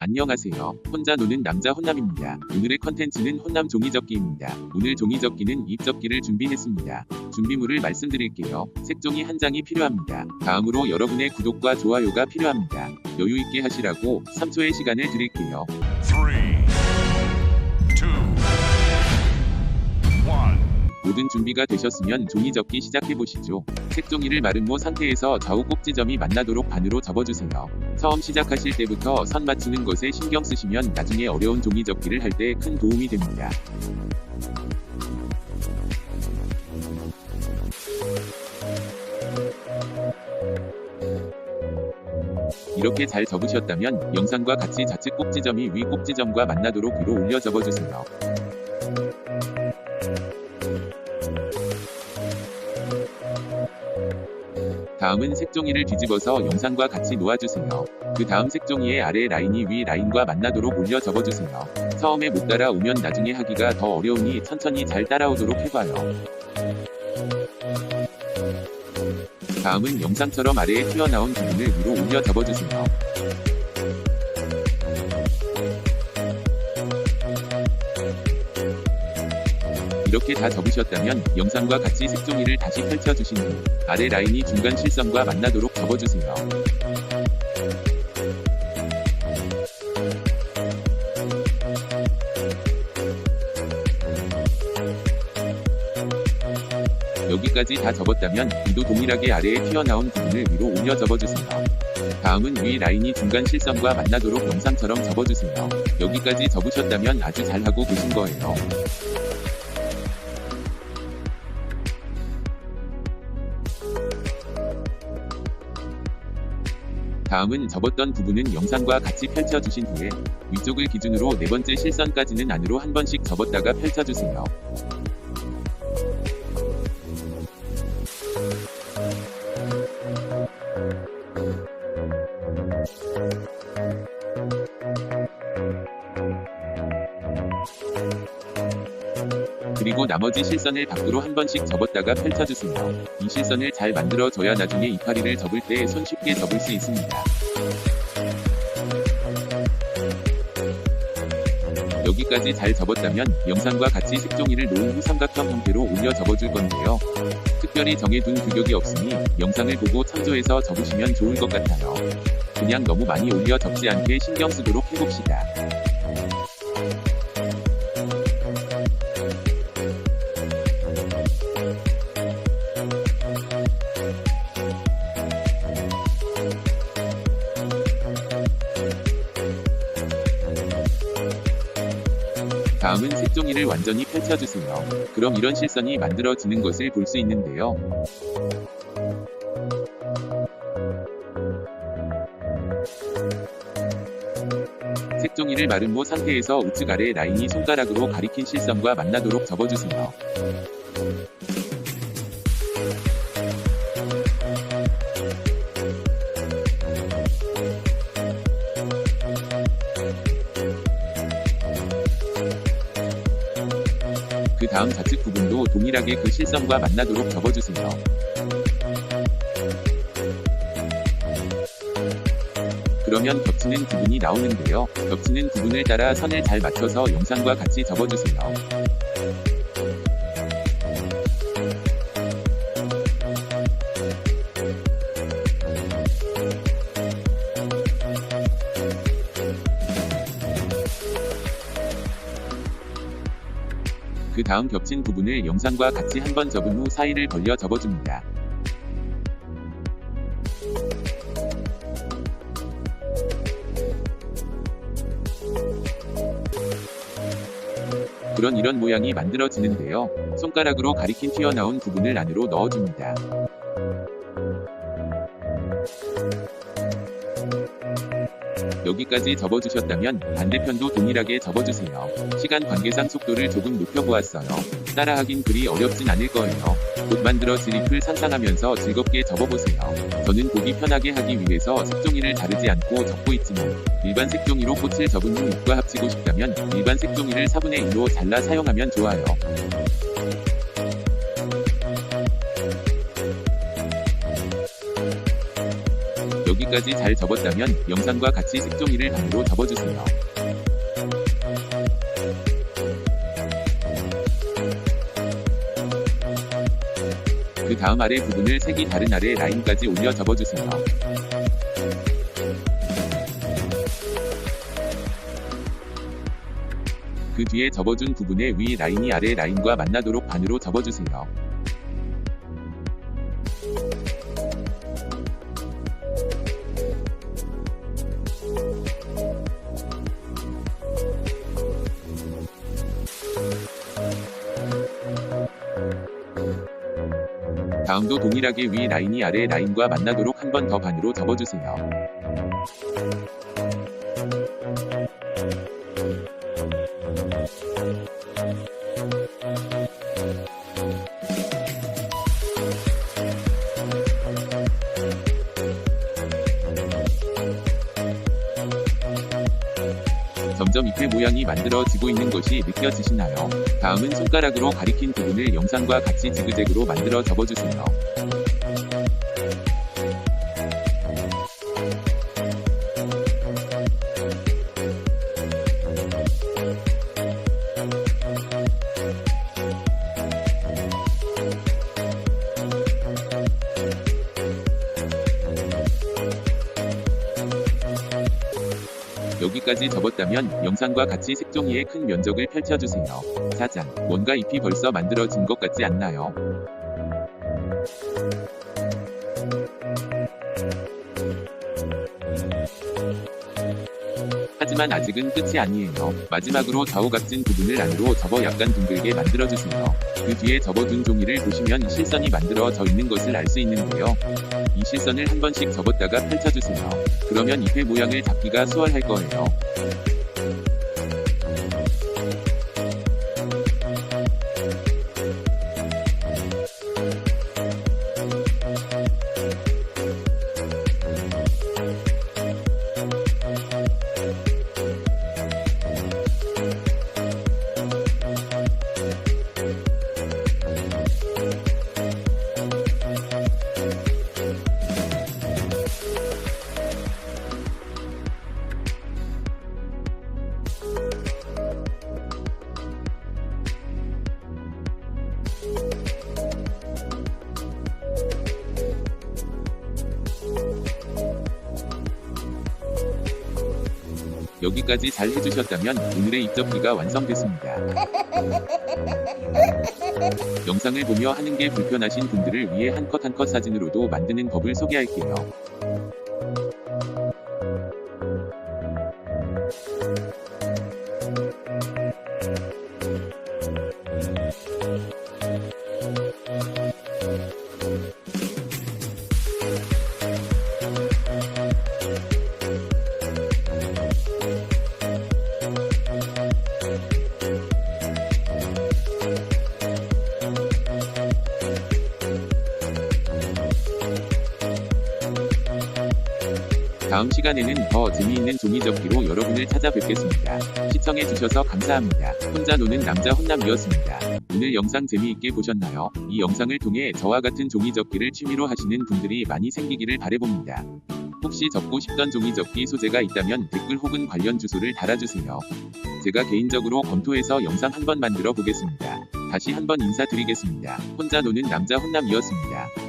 안녕하세요. 혼자 노는 남자 혼남입니다. 오늘의 컨텐츠는 혼남 종이접기입니다. 오늘 종이접기는 입접기를 준비했습니다. 준비물을 말씀드릴게요. 색종이 한 장이 필요합니다. 다음으로 여러분의 구독과 좋아요가 필요합니다. 여유있게 하시라고 3초의 시간을 드릴게요. 3, 모든 준비가 되셨으면 종이 접기 시작해 보시죠. 색종이를 마름모 상태에서 좌우 꼭지점이 만나도록 반으로 접어주세요. 처음 시작하실 때부터 선 맞추는 것에 신경 쓰시면 나중에 어려운 종이 접기를 할 때 큰 도움이 됩니다. 이렇게 잘 접으셨다면 영상과 같이 좌측 꼭지점이 위 꼭지점과 만나도록 위로 올려 접어주세요. 다음은 색종이를 뒤집어서 영상과 같이 놓아주세요. 그 다음 색종이의 아래 라인이 위 라인과 만나도록 올려 접어주세요. 처음에 못 따라오면 나중에 하기가 더 어려우니 천천히 잘 따라오도록 해봐요. 다음은 영상처럼 아래에 튀어나온 부분을 위로 올려 접어주세요. 이렇게 다 접으셨다면 영상과 같이 색종이를 다시 펼쳐주신 후 아래 라인이 중간 실선과 만나도록 접어주세요. 여기까지 다 접었다면 이도 동일하게 아래에 튀어나온 부분을 위로 올려 접어주세요. 다음은 위 라인이 중간 실선과 만나도록 영상처럼 접어주세요. 여기까지 접으셨다면 아주 잘하고 계신 거예요. 다음은 접었던 부분은 영상과 같이 펼쳐주신 후에 위쪽을 기준으로 네 번째 실선까지는 안으로 한 번씩 접었다가 펼쳐주세요. 그리고 나머지 실선을 밖으로 한 번씩 접었다가 펼쳐주세요. 이 실선을 잘 만들어줘야 나중에 이파리를 접을 때 손쉽게 접을 수 있습니다. 여기까지 잘 접었다면 영상과 같이 색종이를 놓은 후 삼각형 형태로 올려 접어줄 건데요. 특별히 정해둔 규격이 없으니 영상을 보고 참조해서 접으시면 좋을 것 같아요. 그냥 너무 많이 올려 접지 않게 신경 쓰도록 해봅시다. 다음은 색종이를 완전히 펼쳐주세요. 그럼 이런 실선이 만들어지는 것을 볼 수 있는데요. 색종이를 마름모 상태에서 우측 아래 라인이 손가락으로 가리킨 실선과 만나도록 접어주세요. 다음 좌측 부분도 동일하게 그 실선과 만나도록 접어주세요. 그러면 겹치는 부분이 나오는데요. 겹치는 부분을 따라 선을 잘 맞춰서 영상과 같이 접어주세요. 다음 겹친 부분을 영상과 같이 한번 접은 후 사이를 벌려 접어줍니다. 그런 이런 모양이 만들어지는데요. 손가락으로 가리킨 튀어나온 부분을 안으로 넣어줍니다. 여기까지 접어주셨다면 반대편도 동일하게 접어주세요. 시간 관계상 속도를 조금 높여보았어요. 따라하긴 그리 어렵진 않을 거예요. 곧 만들어 드리플 상상하면서 즐겁게 접어보세요. 저는 보기 편하게 하기 위해서 색종이를 자르지 않고 접고 있지만 일반 색종이로 꽃을 접은 후 잎과 합치고 싶다면 일반 색종이를 4분의 1로 잘라 사용하면 좋아요. 여기까지 잘 접었다면 영상과 같이 색종이를 반으로 접어주세요. 그 다음 아래 부분을 색이 다른 아래 라인까지 올려 접어주세요. 그 뒤에 접어준 부분의 위 라인이 아래 라인과 만나도록 반으로 접어주세요. 다음도 동일하게 위 라인이 아래 라인과 만나도록 한 번 더 반으로 접어주세요. 점점 잎의 모양이 만들어지고 있는 것이 느껴지시나요? 다음은 손가락으로 가리킨 부분을 영상과 같이 지그재그로 만들어 접어주세요. 여기까지 접었다면 영상과 같이 색종이의 큰 면적을 펼쳐주세요. 사장, 뭔가 잎이 벌써 만들어진 것 같지 않나요? 하지만 아직은 끝이 아니에요. 마지막으로 좌우각진 부분을 안으로 접어 약간 둥글게 만들어주세요. 그 뒤에 접어둔 종이를 보시면 실선이 만들어져 있는 것을 알 수 있는데요. 이 실선을 한 번씩 접었다가 펼쳐주세요. 그러면 잎의 모양을 잡기가 수월할 거예요. 여기까지 잘 해주셨다면 오늘의 입접기가 완성됐습니다. 영상을 보며 하는 게 불편하신 분들을 위해 한 컷 한 컷 사진으로도 만드는 법을 소개할게요. 다음 시간에는 더 재미있는 종이접기로 여러분을 찾아뵙겠습니다. 시청해주셔서 감사합니다. 혼자 노는 남자 혼남이었습니다. 오늘 영상 재미있게 보셨나요? 이 영상을 통해 저와 같은 종이접기를 취미로 하시는 분들이 많이 생기기를 바래봅니다. 혹시 접고 싶던 종이접기 소재가 있다면 댓글 혹은 관련 주소를 달아주세요. 제가 개인적으로 검토해서 영상 한번 만들어 보겠습니다. 다시 한번 인사드리겠습니다. 혼자 노는 남자 혼남이었습니다.